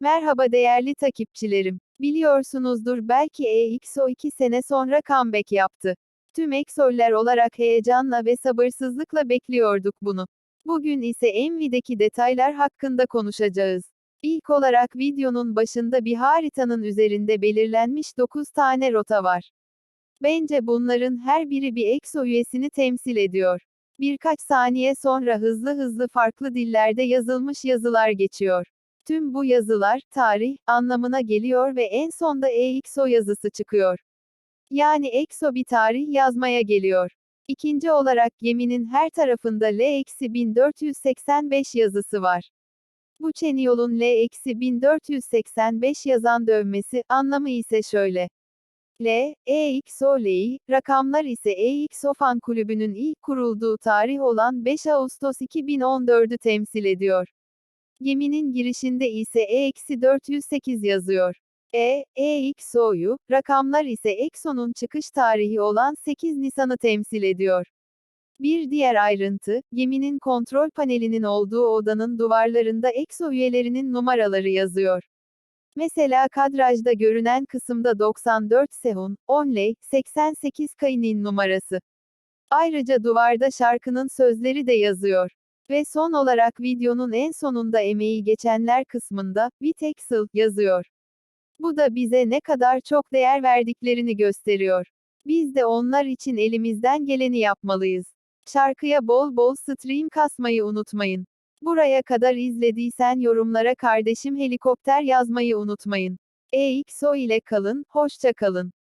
Merhaba değerli takipçilerim. Biliyorsunuzdur belki EXO 2 sene sonra comeback yaptı. Tüm EXO'ler olarak heyecanla ve sabırsızlıkla bekliyorduk bunu. Bugün ise Envy'deki detaylar hakkında konuşacağız. İlk olarak videonun başında bir haritanın üzerinde belirlenmiş 9 tane rota var. Bence bunların her biri bir EXO üyesini temsil ediyor. Birkaç saniye sonra hızlı hızlı farklı dillerde yazılmış yazılar geçiyor. Tüm bu yazılar, tarih, anlamına geliyor ve en sonda EXO yazısı çıkıyor. Yani EXO bir tarih yazmaya geliyor. İkinci olarak geminin her tarafında L-1485 yazısı var. Bu Çeniyol'un L-1485 yazan dövmesi, anlamı ise şöyle. L, EXO L'yi, rakamlar ise EXO Fan Kulübü'nün ilk kurulduğu tarih olan 5 Ağustos 2014'ü temsil ediyor. Geminin girişinde ise E-408 yazıyor. E, EXO'yu, rakamlar ise EXO'nun çıkış tarihi olan 8 Nisan'ı temsil ediyor. Bir diğer ayrıntı, geminin kontrol panelinin olduğu odanın duvarlarında EXO üyelerinin numaraları yazıyor. Mesela kadrajda görünen kısımda 94 Sehun, 10 Ley, 88 Kaynin numarası. Ayrıca duvarda şarkının sözleri de yazıyor. Ve son olarak videonun en sonunda emeği geçenler kısmında, Vitexel, yazıyor. Bu da bize ne kadar çok değer verdiklerini gösteriyor. Biz de onlar için elimizden geleni yapmalıyız. Şarkıya bol bol stream kasmayı unutmayın. Buraya kadar izlediysen yorumlara kardeşim helikopter yazmayı unutmayın. EXO ile kalın, hoşça kalın.